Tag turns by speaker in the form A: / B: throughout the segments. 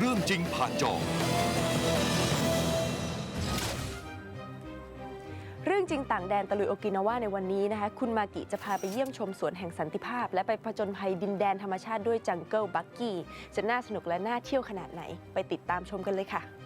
A: เรื่องจริงผ่านจอ
B: เรื่องจริงต่างแดนตะลุยโอกินาวาในวันนี้นะคะ คุณมากิจะพาไปเยี่ยมชมสวนแห่งสันติภาพ และไปผจญภัยดินแดนธรรมชาติด้วยจังเกิลบักกี้จะน่าสนุกและน่าเที่ยวขนาดไหน ไปติดตามชมกันเลยค่ะ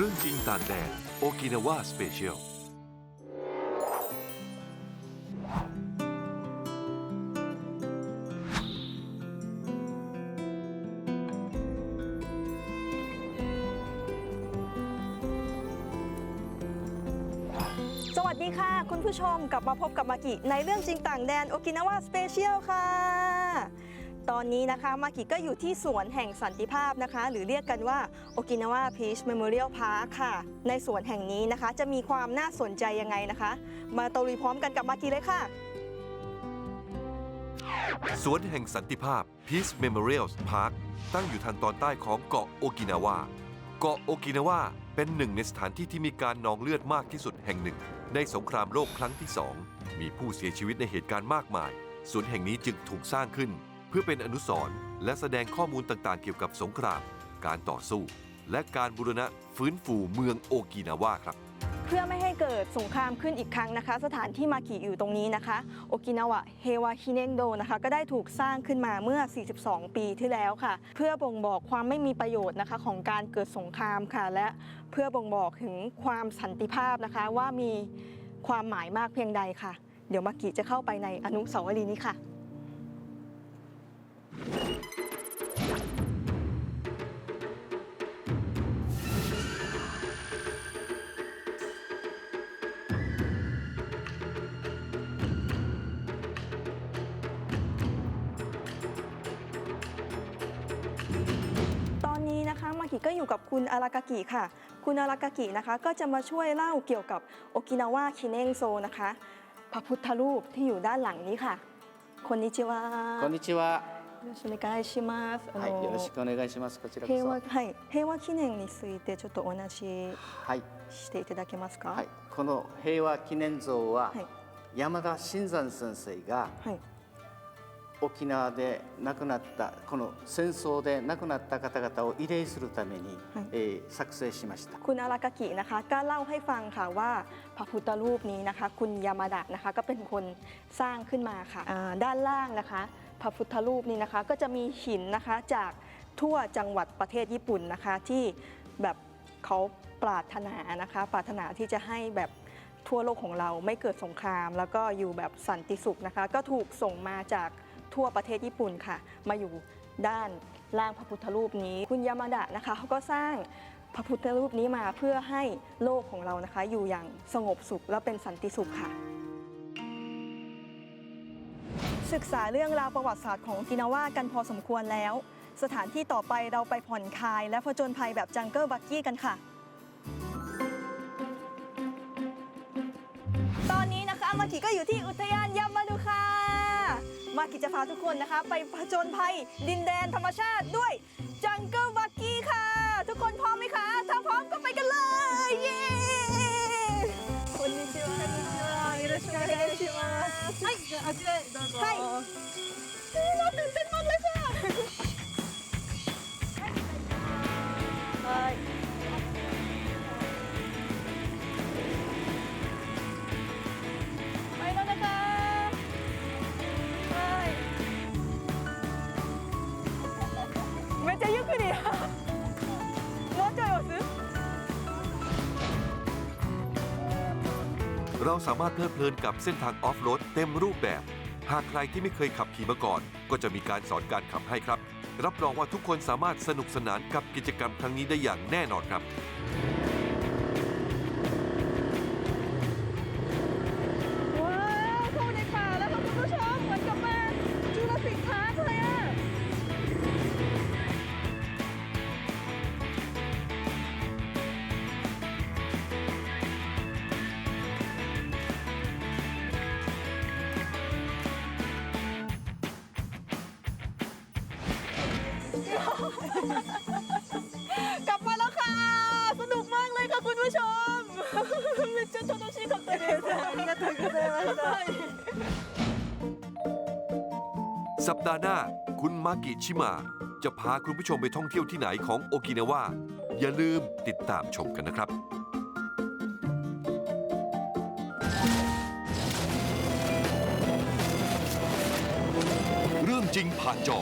B: เรื่
A: องจริงต่างแดนโอกินาวาสเปเชียล
C: สวัสดีค่ะ คุณผู้ชมกลับมาพบกับมากิในเรื่องจริงต่างแดนโอกินาวาสเปเชียลค่ะ ตอนนี้นะคะมากิก็อยู่ที่สวนแห่งสันติภาพนะคะ หรือเรียกกันว่าโอกินาวาพีชเมมโมเรียลพาร์คค่ะ ในสวนแห่งนี้นะคะ จะมีความน่าสนใจยังไงนะคะ มาตะลุยพร้อมกันกับมากิเลยค่ะ
A: สวนแห่งสันติภาพ Peace Memorial Park ตั้งอยู่ทางตอนใต้ของเกาะโอกินาวา เกาะโอกินาวาเป็นหนึ่งในสถานที่ที่มีการนองเลือดมากที่สุดแห่งหนึ่ง ในสงครามโลกครั้งที่สองมีผู้เสียชีวิตในเหตุการณ์มากมายสวนแห่งนี้จึงถูกสร้างขึ้น เพื่อเป็นอนุสรณ์และแสดงข้อมูลต่างๆ เกี่ยวกับสงคราม การต่อสู้ และการบูรณะฟื้นฟูเมืองโอกินาวาครับ
C: เพื่อไม่ให้เกิดสงครามขึ้นอีกครั้งนะคะ สถานที่มากิอยู่ตรงนี้นะคะโอกินาวะเฮวาฮิเนงโดนะคะก็ได้ถูกสร้างขึ้นมาเมื่อ 42 ปีที่แล้วค่ะ เพื่อบ่งบอกความไม่มีประโยชน์นะคะของการเกิดสงครามค่ะ และเพื่อบ่งบอกถึงความสันติภาพนะคะว่ามีความหมายมากเพียงใดค่ะ เดี๋ยวมากิจะเข้าไปในอนุสาวรีย์นี้ค่ะ กิก็อยู่กับคุณอารากากิค่ะ คุณอารากากินะคะ ก็จะมาช่วยเล่าเกี่ยวกับโอกินาวาคิเนงโซนะคะ พระพุทธรูปที่อยู่ด้านหลังนี้ค่ะคนนิจิวะ
D: こんにちは。
C: よろしくお願いします。あの
D: はい、よろしくお願いします。こちらこそ。
C: 平和はい平和記念についてちょっとお話し
D: はい、
C: していただけますか。
D: はい、この平和記念像は、
C: はい
D: 山田新山先生が
C: はい
D: 沖縄で亡くなったこの戦争で亡くなった方々を慰霊するために、
C: はい
D: えー作成しました。
C: คุณอารากากินะคะก็เล่าให้ฟังค่ะว่าพระพุทธรูปนี้นะคะ คุณยามาดะนะคะก็เป็นคนสร้างขึ้นมาค่ะอ่าด้านล่างนะคะ พระพุทธรูปนี้นะคะก็จะมีหินนะคะจากทั่วจังหวัดประเทศญี่ปุ่นนะคะ ที่แบบเขาปรารถนานะคะ ปรารถนาที่จะให้แบบทั่วโลกของเราไม่เกิดสงคราม แล้วก็อยู่แบบสันติสุขนะคะ ก็ถูกส่งมาจาก ทั่วประเทศญี่ปุ่นค่ะ มาอยู่ด้านล่างพระพุทธรูปนี้ คุณยามาดะนะคะเขาก็สร้างพระพุทธรูปนี้มาเพื่อให้โลกของเรานะคะ อยู่อย่างสงบสุขและเป็นสันติสุขค่ะ ศึกษาเรื่องราวประวัติศาสตร์ของกินาวากันพอสมควรแล้ว สถานที่ต่อไปเราไปผ่อนคลาย และผจญภัยแบบจังเกิลบักกี้กันค่ะ ตอนนี้นะคะมากิก็อยู่ที่อุทยานยามาดูค่ะ มากิจจะพาทุกคนนะคะ ไปผจญภัยดินแดนธรรมชาติด้วยจังเกิลบั เรา
A: สามารถเพลิดเพลินกับเส้นทางออฟโรดเต็มรูปแบบ หากใครที่ไม่เคยขับขี่มาก่อน ก็จะมีการสอนการขับให้ครับ รับรองว่าทุกคนสามารถสนุกสนานกับกิจกรรมครั้งนี้ได้อย่างแน่นอนครับ
C: กลับมาแล้วค่ะ สนุกมากเลยค่ะคุณผู้ชมめっちゃ楽しかったですありがとうございました
A: สัปดาห์หน้า คุณมากิชิมา จะพาคุณผู้ชมไปท่องเที่ยวที่ไหนของโอกินาวาอย่าลืมติดตามชมกันนะครับ เรื่องจริงผ่านจอ